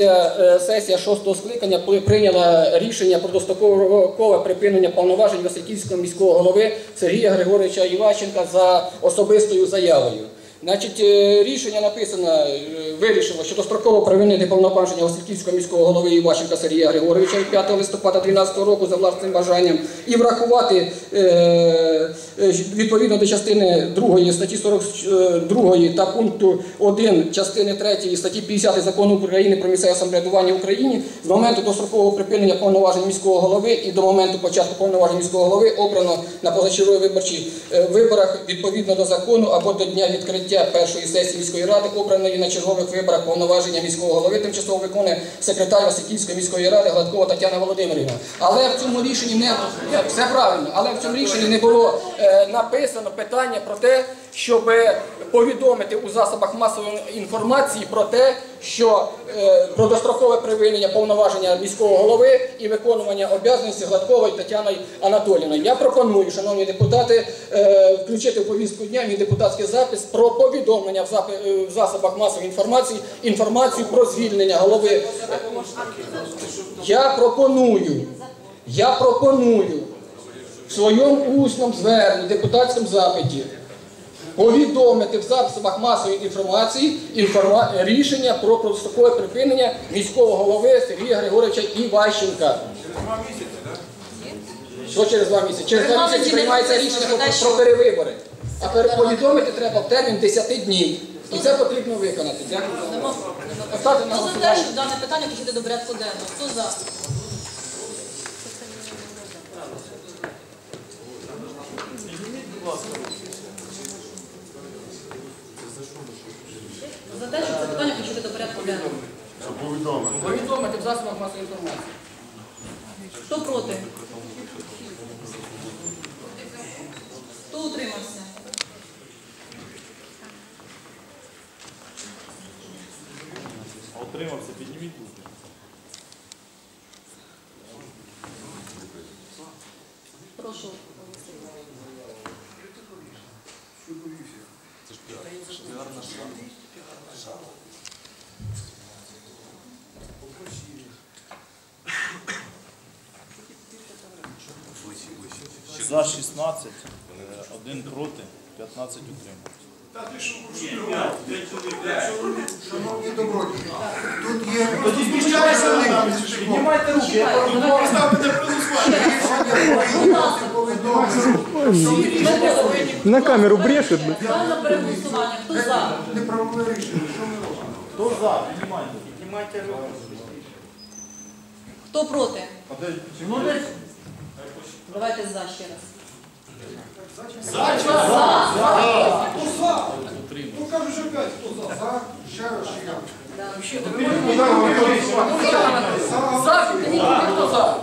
Е, Сесія шостого скликання при- прийняла рішення про дострокове припинення повноважень Васильківського міського голови Сергія Григоровича Іващенка за особистою заявою. Значить, е, рішення написано, е, вирішило, що достроково припинити повноваження Васильківського міського голови Іващенка Сергія Григоровича 5 листопада 2012 року за власним бажанням і врахувати е, е, відповідно до частини 2 статті 42 та пункту 1 частини 3 статті 50 закону України про місцеве самоврядування в Україні з моменту дострокового припинення повноважень міського голови і до моменту початку повноважень міського голови обрано на позачергових виборчих е, виборах відповідно до закону або до дня відкриття першої сесії міської ради, обраної на чергових виборах повноваження міського голови, тимчасово виконує секретар Васильківської міської ради Гладкова Тетяна Володимирівна. Але в цьому рішенні не все правильно, але в цьому рішенні не було е, написано питання про те, щоб повідомити у засобах масової інформації про те, що е, про дострокове припинення повноваження міського голови і виконування обов'язаності Гладкової Тетяни Анатоліївни. Я пропоную, шановні депутати, е, включити в повістку дня мій депутатський запис про повідомлення е, в засобах масової інформації інформацію про звільнення голови. Я пропоную, я пропоную в своєму усному зверненні, депутатському запиті повідомити в засобах масової інформації інформа... рішення про дострокове припинення міського голови Сергія Григоровича Іващенка. Що через два місяці? Через два місяці приймається рішення про, про перевибори. А повідомити треба в термін 10 днів. І це потрібно виконати. Дякую. Хто за те, щоб дане питання включити до порядку денного? Хто за? За те, щоб це питання включити до порядку денного. Повідомити в засобах масової інформації. Хто проти? Хто утримався? А Утримався, підніміть руки. За 16, е, один проти, 15 утримався. Шановні добродії, тут є... Піднімайте руки, я Будь ласка, На камеру брешет. ставимо на переголосування. Хто за? неправове рішення. Що ми робимо? Хто за? Піднімайте. Хто проти? Ну, Давайте за ще раз. Ну кажу, що п'ять, хто за? За, ще раз, ще раз. За, підніміть, хто за?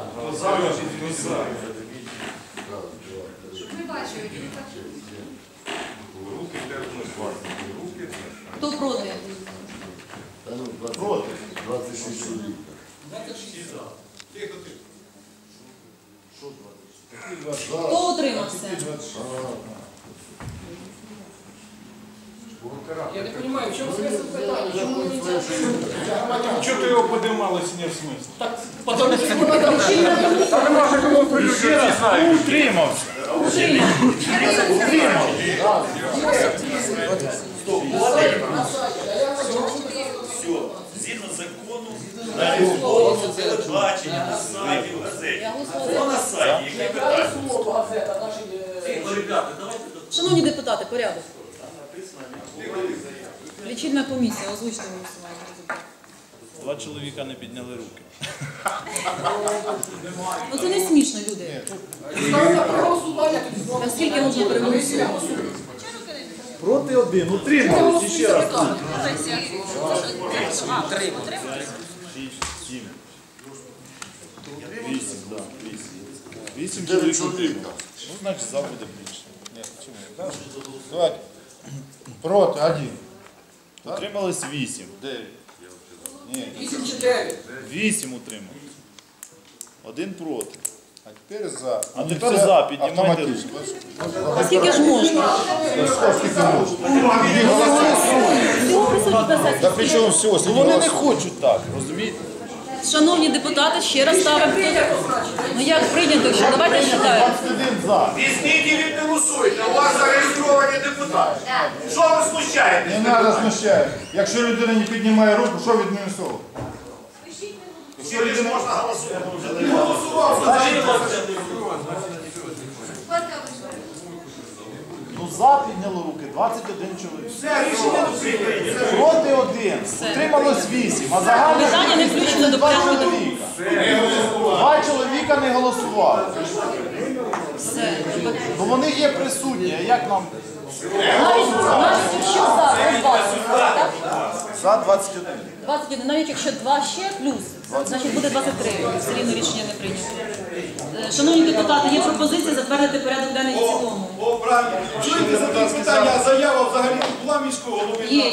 Хто проти? Проти. 26 чоловік. Хто утримався? Я не розумію, в чому смисл питання? Чому ви не Чого ти його подималися, не в смислі? Так, потому що йому надо Та не може було утримався? Все, згідно закону, на любого телебачення, на сайті, в газеті. Хто на сайті, які питання? е, Шановні депутати, порядок. Лічильна комісія, озвучте голосування. Два чоловіка не підняли руки. Ну це не смішно, люди. Наскільки можна переголосувати? Проти один, утримався. Ще раз. Шість, сім. Вісім, так, вісім. Вісім чоловік. Ну, значить, за буде більше. Ні, чому? Давайте. Проти, один. Утримались вісім. Ні. 8-4. Вісім утримав. Один проти. А тепер за. А тепер Це за, піднімайте руку. А скільки ж можна? Скільки можна? Всього присутніх на Та при чому всього? Ну вони не хочуть так, розумієте? Шановні депутати, ще раз ставимо. Ну як прийнято, що давайте читаємо. 21 за. Візьміть і відмінусуйте, у вас зареєстровані депутати. Що ви смущаєте? Не треба смущати. Якщо людина не піднімає руку, що відмінусовувати? Сьогодні ж можна голосувати. За підняло руки 21 чоловік. Проти один. Утрималось 8. А загальне Питання не включено до два порядку денного. чоловіка. Два чоловіка не голосували. Все. Ну вони є присутні, а як нам Навіть, навіть якщо за, ну, 20, так? за 21? 21, навіть якщо 2 ще плюс, значить буде 23. Все рівно рішення не прийнято. Е, Шановні депутати, є пропозиція затвердити порядок денний в цілому. Чуєте за питання, а заява взагалі була міського голови? Є.